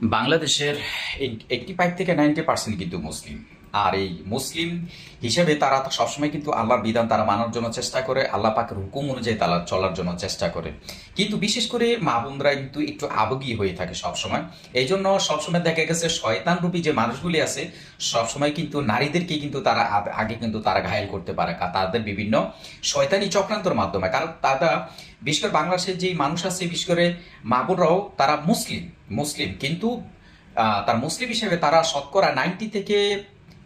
বাংলাদেশের eighty five থেকে ninety percent কিন্তু মুসলিম। আর এই মুসলিম হিসেবে তারা সবসময় কিন্তু আল্লাহর বিধান তারা মানার জন্য চেষ্টা করে, আল্লাহ পাকের হুকুম অনুযায়ী তারা চলার জন্য চেষ্টা করে। কিন্তু বিশেষ করে মা বোনরা কিন্তু একটু আবেগী হয়ে থাকে সবসময়। এই জন্য সবসময় দেখা গেছে শয়তান রূপী যে মানুষগুলি আছে, সবসময় কিন্তু নারীদেরকে কিন্তু তারা আগে কিন্তু তারা ঘায়েল করতে পারে। তাদের বিভিন্ন শয়তানি চক্রান্তর মাধ্যমে। কারণ তারা বিশেষ করে বাংলাদেশের যে মানুষ আছে, বিশেষ করে মা বোনরাও তারা মুসলিম মুসলিম। কিন্তু তার মুসলিম হিসেবে তারা শতকরা নাইনটি থেকে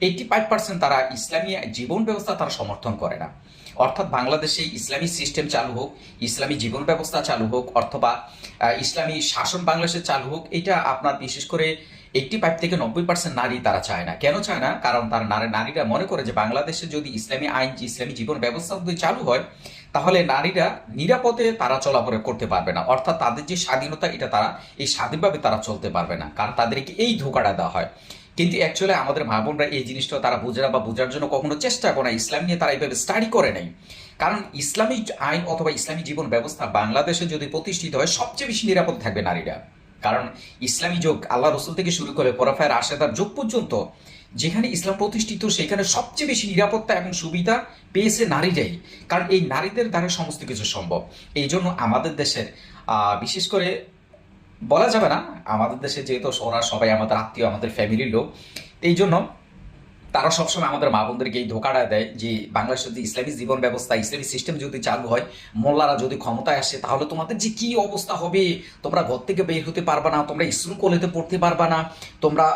এইটি ফাইভ পার্সেন্ট তারা ইসলামী জীবন ব্যবস্থা তারা সমর্থন করে না। অর্থাৎ বাংলাদেশে ইসলামী সিস্টেম চালু হোক, ইসলামী জীবন ব্যবস্থা চালু হোক, অথবা ইসলামী শাসন বাংলাদেশে চালু হোক, এটা আপনার বিশেষ করে এইটটি ফাইভ থেকে নব্বই পার্সেন্ট নারী তারা চায় না। কেন চায় না? কারণ তার নারী, নারীরা মনে করে যে বাংলাদেশে যদি ইসলামী আইন, ইসলামী জীবন ব্যবস্থা যদি চালু হয়, তাহলে নারীরা নিরাপদে তারা চলাফেরা করতে পারবে না। অর্থাৎ তাদের যে স্বাধীনতা, এটা তারা এই স্বাধীনভাবে তারা চলতে পারবে না। কারণ তাদেরকে এই ধোকাটা দেওয়া হয়। কিন্তু অ্যাকচুয়ালি আমাদের মা বোনরা এই জিনিসটা তারা বোঝা বা বোঝার জন্য কখনো চেষ্টা করে না। ইসলাম নিয়ে তারা এইভাবে স্টাডি করে নাই। কারণ ইসলামী আইন অথবা ইসলামী জীবন ব্যবস্থা বাংলাদেশে যদি প্রতিষ্ঠিত হয়, সবচেয়ে বেশি নিরাপদ থাকবে নারীরা। কারণ ইসলামী যোগ আল্লাহ রসুল থেকে শুরু করে পরাফায়ের আশেদার যোগ পর্যন্ত যেখানে ইসলাম প্রতিষ্ঠিত, সেখানে সবচেয়ে বেশি নিরাপত্তা এবং সুবিধা পেয়েছে নারীরাই। কারণ এই নারীদের দ্বারা সমস্ত কিছু সম্ভব। এই জন্য আমাদের দেশের বিশেষ করে বলা যাবে না, আমাদের দেশে যেহেতু ওরা সবাই আমাদের আত্মীয়, আমাদের ফ্যামিলির লোক, এই জন্য তারা সবসময় আমাদের মা বোনদেরকে এই ধোকাটা দেয় যে বাংলাদেশের যে ইসলামী জীবন ব্যবস্থা, ইসলামী সিস্টেম যদি চালু হয়, মোল্লারা যদি ক্ষমতায় আসে, তাহলে তোমাদের যে কি অবস্থা হবে? তোমরা ঘর থেকে বের হতে পারবে না, তোমরা স্কুল কলেজে পড়তে পারবে না, তোমরা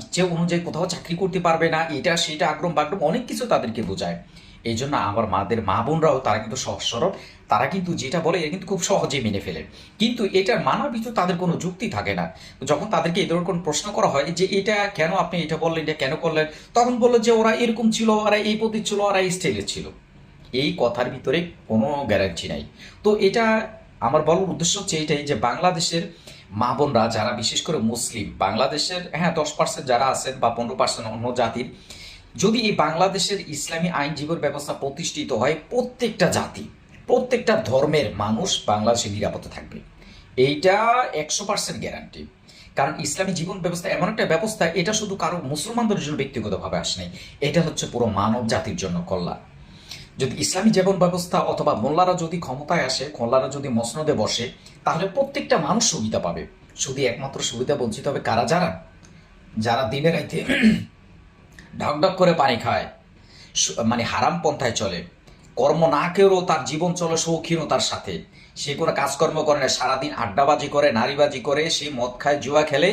ইচ্ছে অনুযায়ী কোথাও চাকরি করতে পারবে না, এটা, সেটা আগ্রম বাগ্রম অনেক কিছু তাদেরকে বোঝায়। এই জন্য আমার মাদের মা বোনরাও তারা কিন্তু সহজ সরল। তারা কিন্তু যেটা বলে, এটা কিন্তু খুব সহজেই মেনে ফেলে। কিন্তু এটার মানার ভিতর তাদের কোনো যুক্তি থাকে না। যখন তাদেরকে এই ধরনের কোনো প্রশ্ন করা হয়, যে এটা কেন আপনি এটা বললেন, এটা কেন করলেন? তখন বলল যে ওরা এরকম ছিল, ওরা এই পদ্ধতি ছিল, ওরা এই স্টাইলের ছিল। এই কথার ভিতরে কোনো গ্যারান্টি নাই। তো এটা আমার বলার উদ্দেশ্য হচ্ছে এটাই যে বাংলাদেশের মা বোনরা, যারা বিশেষ করে মুসলিম, বাংলাদেশের হ্যাঁ দশ পার্সেন্ট যারা আছেন বা পনেরো পার্সেন্ট অন্য জাতির যদি এই বাংলাদেশের ইসলামী আইন জীবন ব্যবস্থা প্রতিষ্ঠিত হয় প্রত্যেকটা জাতি, প্রত্যেকটা ধর্মের মানুষ বাংলাদেশে নিরাপদে থাকবে। এইটা একশো পার্সেন্ট গ্যারান্টি কারণ ইসলামী জীবন ব্যবস্থা এমন একটা ব্যবস্থা, এটা শুধু কারও মুসলমানদের জন্য ব্যক্তিগতভাবে আসে নাই, এটা হচ্ছে পুরো মানব জাতির জন্য কল্যাণ। যদি ইসলামী জীবন ব্যবস্থা অথবা মোল্লারা যদি ক্ষমতায় আসে, মোল্লারা যদি মসনদে বসে, তাহলে প্রত্যেকটা মানুষ সুবিধা পাবে। শুধু একমাত্র সুবিধা বঞ্চিত হবে কারা? যারা? যারা দিনে রাইতে ঢক ঢক করে পানি খায়। মানে হারাম পন্থায় চলে। কর্ম না কেউ তার জীবন চলে শৌখিনতার সাথে। সে কোনো কাজকর্ম করে না, সারাদিন আড্ডাবাজি করে, নারীবাজি করে, সে মদ খায়, জুয়া খেলে।